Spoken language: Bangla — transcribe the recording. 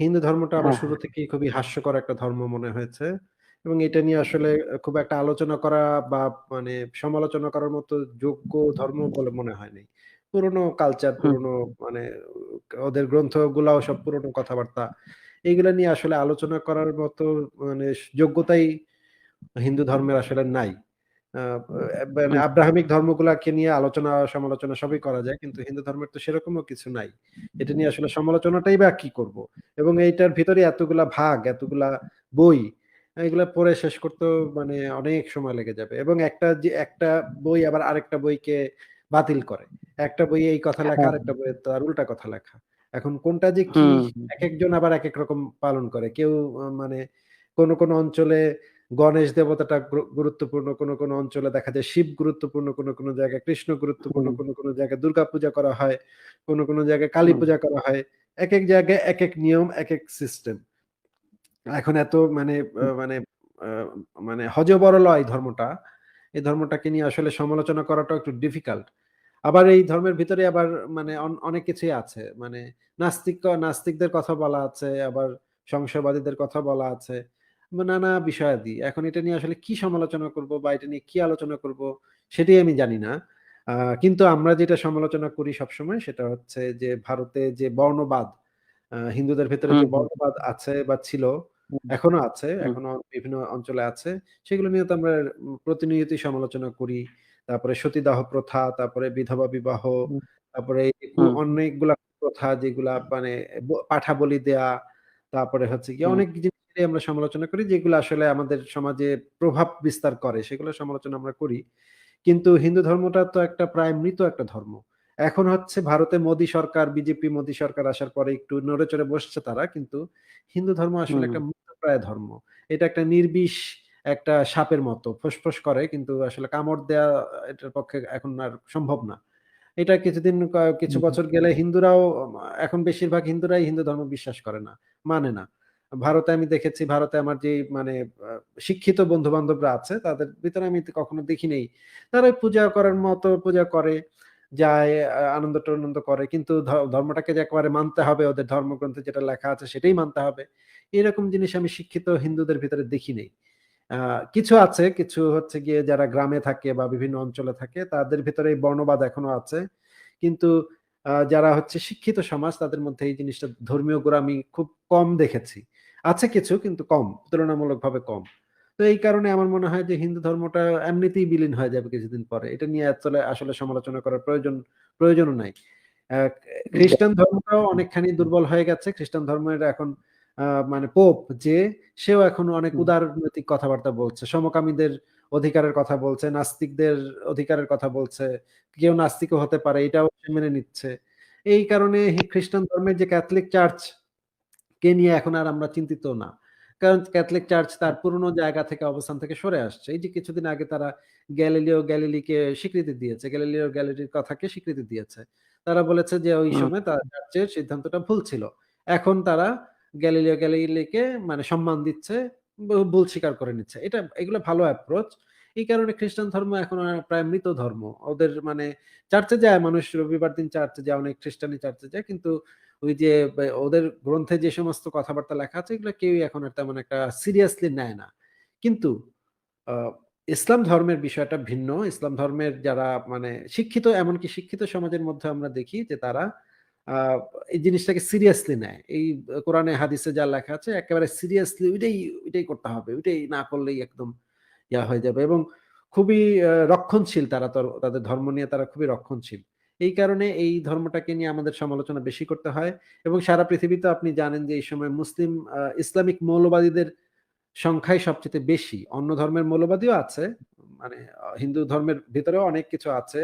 হিন্দু ধর্মটা আমার হ্যাঁ, শুরু হ্যাঁ। থেকেই খুবই হাস্যকর একটা ধর্ম মনে হয়েছে। এবং এটা নিয়ে আসলে খুব একটা আলোচনা করা বা মানে সমালোচনা করার মতো যোগ্য ধর্ম বলে মনে হয় নাই। পুরনো কালচার, পুরনো মানে ওদের গ্রন্থগুলাও সব পুরনো কথাবার্তা। এগুলা নিয়ে আসলে আলোচনা করার মতো মানে যোগ্যতাই হিন্দু ধর্মের আসলে নাই। মানে আব্রাহামিক ধর্মগুলাকে নিয়ে আলোচনা সমালোচনা সবই করা যায়। কিন্তু হিন্দু ধর্মের তো সেরকমও কিছু নাই। এটা নিয়ে আসলে সমালোচনাটাই বা কি করব? এবং এইটার ভিতরে এতগুলা ভাগ, এতগুলা বই, এগুলা পড়ে শেষ করতেও মানে অনেক সময় লেগে যাবে। এবং একটা যে একটা বই আবার আরেকটা বইকে বাতিল করে। একটা বই এই কথা লেখা, হ্যাঁ। আরেকটা বইয়ে তার উল্টা কথা লেখা। এখন কোনটা যে কি হুম। একেকজন আবার এক রকম পালন করে। কেউ মানে কোন, কোন অঞ্চলে গণেশ দেবতাটা গুরুত্বপূর্ণ, কোন, কোন অঞ্চলে দেখা যায় শিব গুরুত্বপূর্ণ, কোন, কোন জায়গায় কৃষ্ণ গুরুত্বপূর্ণ। কোন, কোন জায়গায় দুর্গা পূজা করা হয়, কোন, কোন জায়গায় কালী পূজা করা হয়। এক এক জায়গায় এক এক নিয়ম, এক এক সিস্টেম। এখন এত মানে মানে মানে হযবরল এই ধর্মটা। এই ধর্মটাকে নিয়ে আসলে সমালোচনা করাটা একটু ডিফিকাল্ট। আবার এই ধর্মের ভিতরে আবার মানে অনেক কিছুই আছে। মানে নাস্তিক নাস্তিকদের কথা বলা আছে, আবার সংশয়বাদীদের কথা বলা আছে। নানা বিষয়াদি। এখন এটা নিয়ে আসলে কি সমালোচনা করব বা এটা নিয়ে কি আলোচনা করব সেটাই আমি জানি না। কিন্তু আমরা যেটা সমালোচনা করি সবসময় সেটা হচ্ছে যে ভারতে যে বর্ণবাদ, হিন্দুদের ভেতরে যে বর্ণবাদ আছে বা ছিল, এখনও আছে, এখনও বিভিন্ন অঞ্চলে আছে। সেগুলো নিয়ে তো আমরা প্রতিনিয়তই সমালোচনা করি। তারপরে সতীদাহ প্রথা, তারপরে বিধবা বিবাহ, তারপরে অনেকগুলা প্রথা যেগুলা মানে পাঠা বলি দেয়া, তারপরে হচ্ছে কি অনেক অনেক জিনিসই আমরা সমালোচনা করি যেগুলো আসলে আমাদের সমাজে প্রভাব বিস্তার করে। সেগুলো সমালোচনা আমরা করি। কিন্তু হিন্দু ধর্মটা তো একটা প্রায় মৃত একটা ধর্ম। এখন হচ্ছে ভারতে মোদী সরকার, বিজেপি মোদী সরকার আসার পরে একটু নড়ে-চড়ে বসছে তারা। কিন্তু হিন্দু ধর্ম আসলে একটা মৃতপ্রায় ধর্ম। এটা একটা নির্বিষ একটা সাপের মতো ফোঁস-ফোঁস করে কিন্তু আসলে কামড় দেয়া এটার পক্ষে এখন আর সম্ভব না। এটা কিছুদিন কিছু বছর গেলে হিন্দুরাও এখন বেশিরভাগ হিন্দুরাই হিন্দু ধর্ম বিশ্বাস করে না, মানে না। ভারতে আমি দেখেছি ভারতে আমার যে মানে শিক্ষিত বন্ধু-বান্ধবরা আছে তাদের ভিতরে আমি কখনো দেখি নাই। তারা পূজা করার মতো পূজা করে, যায় আ আনন্দ-টানন্দ করে। কিন্তু ধর্মটাকে যে একেবারে মানতে হবে, ওদের ধর্মগ্রন্থে যেটা লেখা আছে সেটাই মানতে হবে। এরকম জিনিস আমি শিক্ষিত হিন্দুদের ভিতরে দেখি নাই। কিছু আছে, কিছু হচ্ছে গিয়ে যারা গ্রামে থাকে বা বিভিন্ন অঞ্চলে থাকে তাদের ভেতরে বর্ণবাদ এখনও আছে। কিন্তু যারা হচ্ছে শিক্ষিত সমাজ তাদের মধ্যে এই জিনিসটা ধর্মীয় গোঁড়ামি খুব কম দেখেছি। আছে কিছু কিন্তু কম, তুলনামূলকভাবে কম। তো এই কারণে আমার মনে হয় যে হিন্দু ধর্মটা এমনিতেই বিলীন হয়ে যাবে কিছুদিন পরে। এটা নিয়ে আসলে আসলে সমালোচনা করার প্রয়োজন প্রয়োজনও নাই। খ্রিস্টান ধর্মটাও অনেকখানি দুর্বল হয়ে গেছে। খ্রিস্টান ধর্মের এখন মানে পোপ যে সেও এখন অনেক। উদারনৈতিক কথাবার্তা বলছে। সমকামীদের অধিকারের কথা বলছে, নাস্তিকদের অধিকারের কথা বলছে। কেউ নাস্তিকও হতে পারে এটাও মেনে নিচ্ছে। এই কারণে খ্রিস্টান ধর্মের যে ক্যাথলিক চার্চ কে নিয়ে এখন আর আমরা চিন্তিত না। কারণ ক্যাথলিক চার্চ তার পুরনো জায়গা থেকে অবস্থান থেকে সরে আসছে। এই যে কিছুদিন আগে তারা গ্যালিলিও গ্যালিলিকে স্বীকৃতি দিয়েছে। গ্যালিলিও গ্যালিলির কথাকে স্বীকৃতি দিয়েছে। তারা বলেছে যে ওই সময় তার চার্চের সিদ্ধান্তটা ভুল ছিল। এখন তারা গ্যালিলিও গ্যালিলিকে মানে সম্মান দিচ্ছে, ভুল স্বীকার করে নিচ্ছে। এটা এগুলো ভালো অ্যাপ্রোচ। এই কারণে খ্রিস্টান ধর্ম এখন প্রায় মৃত ধর্ম। ওদের মানে চার্চে যায় মানুষ রবিবার দিন চার্চে যায়, অনেক খ্রিস্টানই চার্চে যায়। কিন্তু ওই যে ওদের গ্রন্থে যে সমস্ত কথাবার্তা লেখা আছে এগুলো কেউই এখন আর তেমন একটা সিরিয়াসলি নেয় না। কিন্তু ইসলাম ধর্মের বিষয়টা ভিন্ন। ইসলাম ধর্মের যারা মানে শিক্ষিত এমনকি শিক্ষিত সমাজের মধ্যে আমরা দেখি যে তারা এই জিনিসটাকে সিরিয়াসলি নেয়। এই কোরআনে হাদিসে যা লেখা আছে একেবারে সিরিয়াসলি ওইটাই, ওইটাই করতে হবে। ওইটাই না করলেই একদম ইয়া হয়ে যাবে এবং খুবই রক্ষণশীল তারা তাদের ধর্ম নিয়ে তারা খুবই রক্ষণশীল। এই কারণে এই ধর্মটাকে নিয়ে আমাদের সমালোচনা বেশি করতে হয় এবং সারা পৃথিবীতে আপনি জানেন যে এই সময় মুসলিম ইসলামিক মৌলবাদীদের সংখ্যাই সবচেয়ে বেশি। অন্য ধর্মের মৌলবাদীও আছে। মানে হিন্দু ধর্মের ভিতরেও অনেক কিছু আছে।